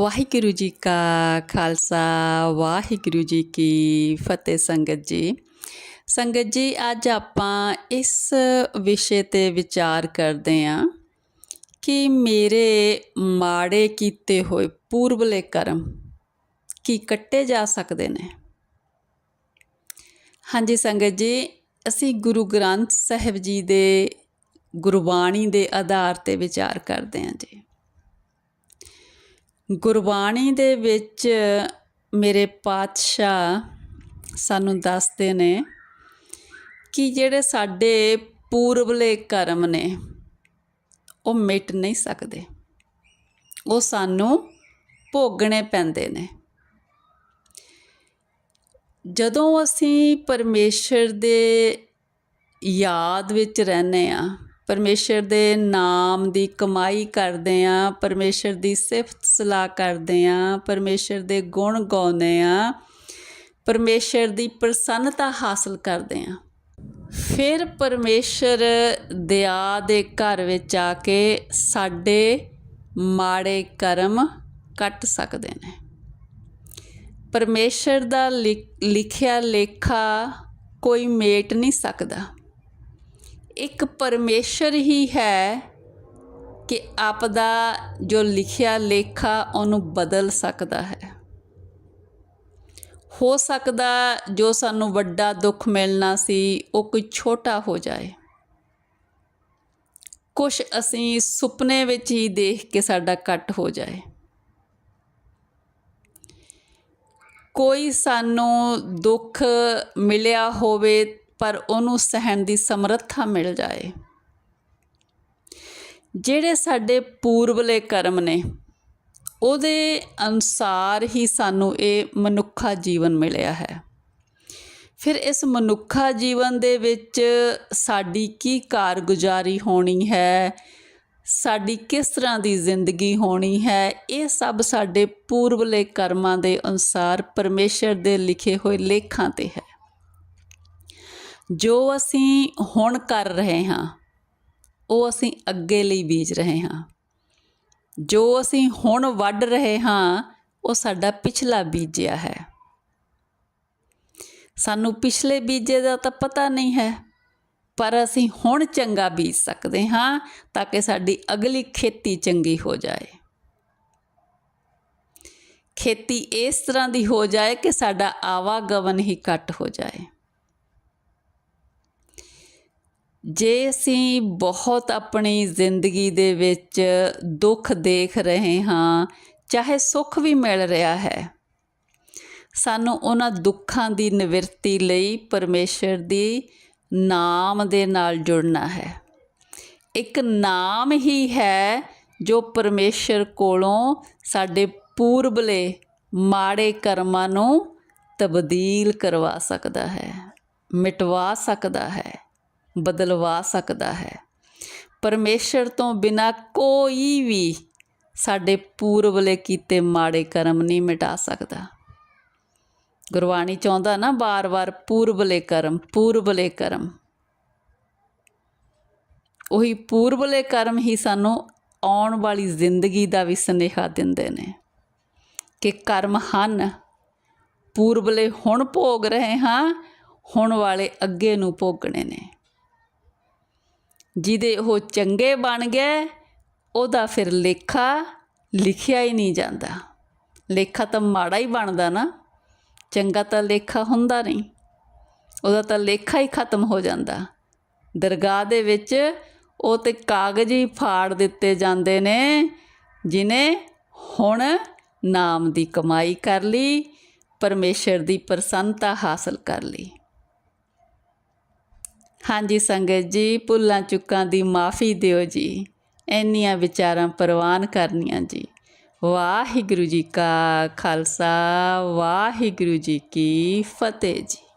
ਵਾਹਿਗੁਰੂ ਜੀ ਕਾ ਖਾਲਸਾ, ਵਾਹਿਗੁਰੂ ਜੀ ਕੀ ਫਤਿਹ ਸੰਗਤ ਜੀ। ਸੰਗਤ ਜੀ, ਅੱਜ ਆਪਾਂ ਇਸ ਵਿਸ਼ੇ ਤੇ ਵਿਚਾਰ ਕਰਦੇ ਹਾਂ ਕਿ ਮੇਰੇ ਮਾੜੇ ਕੀਤੇ ਹੋਏ ਪੂਰਬਲੇ ਕਰਮ ਕੀ ਕੱਟੇ ਜਾ ਸਕਦੇ ਨੇ। ਹਾਂਜੀ ਸੰਗਤ ਜੀ, ਅਸੀਂ ਗੁਰੂ ਗ੍ਰੰਥ ਸਾਹਿਬ ਜੀ ਦੇ ਗੁਰਬਾਣੀ ਦੇ ਆਧਾਰ ਤੇ ਵਿਚਾਰ ਕਰਦੇ ਹਾਂ ਜੀ। ਗੁਰਬਾਣੀ ਦੇ ਵਿੱਚ ਮੇਰੇ ਪਾਤਸ਼ਾਹ ਸਾਨੂੰ ਦੱਸਦੇ ਨੇ ਕਿ ਜਿਹੜੇ ਸਾਡੇ ਪੂਰਬਲੇ ਕਰਮ ਨੇ, ਉਹ ਮਿਟ ਨਹੀਂ ਸਕਦੇ। ਉਹ ਸਾਨੂੰ ਭੋਗਣੇ ਪੈਂਦੇ ਨੇ। ਜਦੋਂ ਅਸੀਂ ਪਰਮੇਸ਼ਰ ਦੇ ਯਾਦ ਵਿੱਚ ਰਹਿੰਦੇ ਆ ਪਰਮੇਸ਼ਰ ਦੇ ਨਾਮ ਦੀ ਕਮਾਈ ਕਰਦੇ ਆ, ਪਰਮੇਸ਼ਰ ਦੀ ਸਿਫਤ ਸਲਾਹ ਕਰਦੇ ਆ, ਪਰਮੇਸ਼ਰ ਦੇ ਗੁਣ ਗਾਉਂਦੇ ਆ, ਪਰਮੇਸ਼ਰ ਦੀ ਪ੍ਰਸੰਨਤਾ ਹਾਸਲ ਕਰਦੇ ਆ। ਫਿਰ ਪਰਮੇਸ਼ਰ ਦਇਆ ਦੇ ਘਰ ਵਿੱਚ ਆ ਕੇ ਸਾਡੇ ਮਾੜੇ ਕਰਮ ਕੱਟ ਸਕਦੇ ਨੇ। ਪਰਮੇਸ਼ਰ ਦਾ ਲਿਖਿਆ ਲੇਖਾ ਕੋਈ ਮੇਟ ਨਹੀਂ ਸਕਦਾ। ਇੱਕ ਪਰਮੇਸ਼ਰ ਹੀ ਹੈ ਕਿ ਆਪ ਦਾ ਜੋ ਲਿਖਿਆ ਲੇਖਾ ਉਹਨੂੰ ਬਦਲ ਸਕਦਾ ਹੈ। ਹੋ ਸਕਦਾ ਜੋ ਸਾਨੂੰ ਵੱਡਾ ਦੁੱਖ ਮਿਲਣਾ ਸੀ, ਉਹ ਕੋਈ ਛੋਟਾ ਹੋ ਜਾਏ। ਕੁਝ ਅਸੀਂ ਸੁਪਨੇ ਵਿੱਚ ਹੀ ਦੇਖ ਕੇ ਸਾਡਾ ਕੱਟ ਹੋ ਜਾਏ। ਕੋਈ ਸਾਨੂੰ ਦੁੱਖ ਮਿਲਿਆ ਹੋਵੇ ਪਰ ਉਹਨੂੰ ਸਹਿਣ ਦੀ ਸਮਰੱਥਾ ਮਿਲ ਜਾਏ। ਜਿਹੜੇ ਸਾਡੇ ਪੂਰਬਲੇ ਕਰਮ ਨੇ, ਉਹਦੇ ਅਨੁਸਾਰ ਹੀ ਸਾਨੂੰ ਇਹ ਮਨੁੱਖਾ ਜੀਵਨ ਮਿਲਿਆ ਹੈ। ਫਿਰ ਇਸ ਮਨੁੱਖਾ ਜੀਵਨ ਦੇ ਵਿੱਚ ਸਾਡੀ ਕੀ ਕਾਰਗੁਜ਼ਾਰੀ ਹੋਣੀ ਹੈ? ਸਾਡੀ ਕਿਸ ਤਰ੍ਹਾਂ ਦੀ ਜ਼ਿੰਦਗੀ ਹੋਣੀ ਹੈ? ਇਹ ਸਭ ਸਾਡੇ ਪੂਰਵਲੇ ਕਰਮਾਂ ਦੇ ਅਨੁਸਾਰ ਪਰਮੇਸ਼ਰ ਦੇ ਲਿਖੇ ਹੋਏ ਲੇਖਾਂ ਤੇ ਹੈ। ਜੋ ਅਸੀਂ ਹੁਣ ਕਰ ਰਹੇ ਹਾਂ, ਉਹ ਅਸੀਂ ਅੱਗੇ ਲਈ ਬੀਜ ਰਹੇ ਹਾਂ। ਜੋ ਅਸੀਂ ਹੁਣ ਵੱਢ ਰਹੇ ਹਾਂ, ਉਹ ਸਾਡਾ ਪਿਛਲਾ ਬੀਜਿਆ ਹੈ। ਸਾਨੂੰ ਪਿਛਲੇ ਬੀਜੇ ਦਾ ਤਾਂ ਪਤਾ ਨਹੀਂ ਹੈ, ਪਰ ਅਸੀਂ ਹੁਣ ਚੰਗਾ ਬੀਜ ਸਕਦੇ ਹਾਂ ਤਾਂ ਕਿ ਸਾਡੀ ਅਗਲੀ ਖੇਤੀ ਚੰਗੀ ਹੋ ਜਾਏ। ਖੇਤੀ ਇਸ ਤਰ੍ਹਾਂ ਦੀ ਹੋ ਜਾਏ ਕਿ ਸਾਡਾ ਆਵਾਗਮਨ ਹੀ ਘੱਟ ਹੋ ਜਾਏ। ਜੇ ਅਸੀਂ ਬਹੁਤ ਆਪਣੀ ਜ਼ਿੰਦਗੀ ਦੇ ਵਿੱਚ ਦੁੱਖ ਦੇਖ ਰਹੇ ਹਾਂ, ਚਾਹੇ ਸੁੱਖ ਵੀ ਮਿਲ ਰਿਹਾ ਹੈ, ਸਾਨੂੰ ਉਹਨਾਂ ਦੁੱਖਾਂ ਦੀ ਨਿਵਰਤੀ ਲਈ ਪਰਮੇਸ਼ਰ ਦੀ ਨਾਮ ਦੇ ਨਾਲ ਜੁੜਨਾ ਹੈ। ਇੱਕ ਨਾਮ ਹੀ ਹੈ ਜੋ ਪਰਮੇਸ਼ਰ ਕੋਲੋਂ ਸਾਡੇ ਪੂਰਬਲੇ ਮਾੜੇ ਕਰਮਾਂ ਨੂੰ ਤਬਦੀਲ ਕਰਵਾ ਸਕਦਾ ਹੈ, ਮਿਟਵਾ ਸਕਦਾ ਹੈ। ਬਦਲਵਾ ਸਕਦਾ ਹੈ। ਪਰਮੇਸ਼ਰ ਤੋਂ ਬਿਨਾ ਕੋਈ ਵੀ ਸਾਡੇ ਪੂਰਬਲੇ ਕੀਤੇ ਮਾੜੇ ਕਰਮ ਨਹੀਂ ਮਿਟਾ ਸਕਦਾ। ਗੁਰਬਾਣੀ ਚਾਹੁੰਦਾ ਨਾ ਬਾਰ-ਬਾਰ ਪੂਰਬਲੇ ਕਰਮ ਪੂਰਬਲੇ ਕਰਮ। ਉਹੀ ਪੂਰਬਲੇ ਕਰਮ ਹੀ ਸਾਨੂੰ ਆਉਣ ਵਾਲੀ ਜ਼ਿੰਦਗੀ ਦਾ ਵੀ ਸੁਨੇਹਾ ਦਿੰਦੇ ਨੇ ਕਿ ਕਰਮ ਹਨ। ਪੂਰਬਲੇ ਹੁਣ ਭੋਗ ਰਹੇ ਹਾਂ, ਹੁਣ ਵਾਲੇ ਅੱਗੇ ਨੂੰ ਭੋਗਣੇ ਨੇ। ਜਿਹਦੇ ਉਹ ਚੰਗੇ ਬਣ ਗਏ, ਉਹਦਾ ਫਿਰ ਲੇਖਾ ਲਿਖਿਆ ਹੀ ਨਹੀਂ ਜਾਂਦਾ। ਲੇਖਾ ਤਾਂ ਮਾੜਾ ਹੀ ਬਣਦਾ ਨਾ। ਚੰਗਾ ਤਾਂ ਲੇਖਾ ਹੁੰਦਾ ਨਹੀਂ। ਉਹਦਾ ਤਾਂ ਲੇਖਾ ਹੀ ਖਤਮ ਹੋ ਜਾਂਦਾ। ਦਰਗਾਹ ਦੇ ਵਿੱਚ ਉਹ ਤੇ ਕਾਗਜ਼ ਹੀ ਫਾੜ ਦਿੱਤੇ ਜਾਂਦੇ ਨੇ, ਜਿਨੇ ਹੁਣ ਨਾਮ ਦੀ ਕਮਾਈ ਕਰ ਲਈ, ਪਰਮੇਸ਼ਰ ਦੀ ਪ੍ਰਸੰਨਤਾ ਹਾਸਲ ਕਰ ਲਈ। ਹਾਂਜੀ ਸੰਗਤ ਜੀ, ਭੁੱਲਾਂ ਚੁੱਕਾਂ ਦੀ ਮਾਫੀ ਦਿਓ ਜੀ। ਇੰਨੀਆਂ ਵਿਚਾਰਾਂ ਪ੍ਰਵਾਨ ਕਰਨੀਆਂ ਜੀ। ਵਾਹਿਗੁਰੂ ਜੀ ਕਾ ਖਾਲਸਾ, ਵਾਹਿਗੁਰੂ ਜੀ ਕੀ ਫਤਿਹ ਜੀ।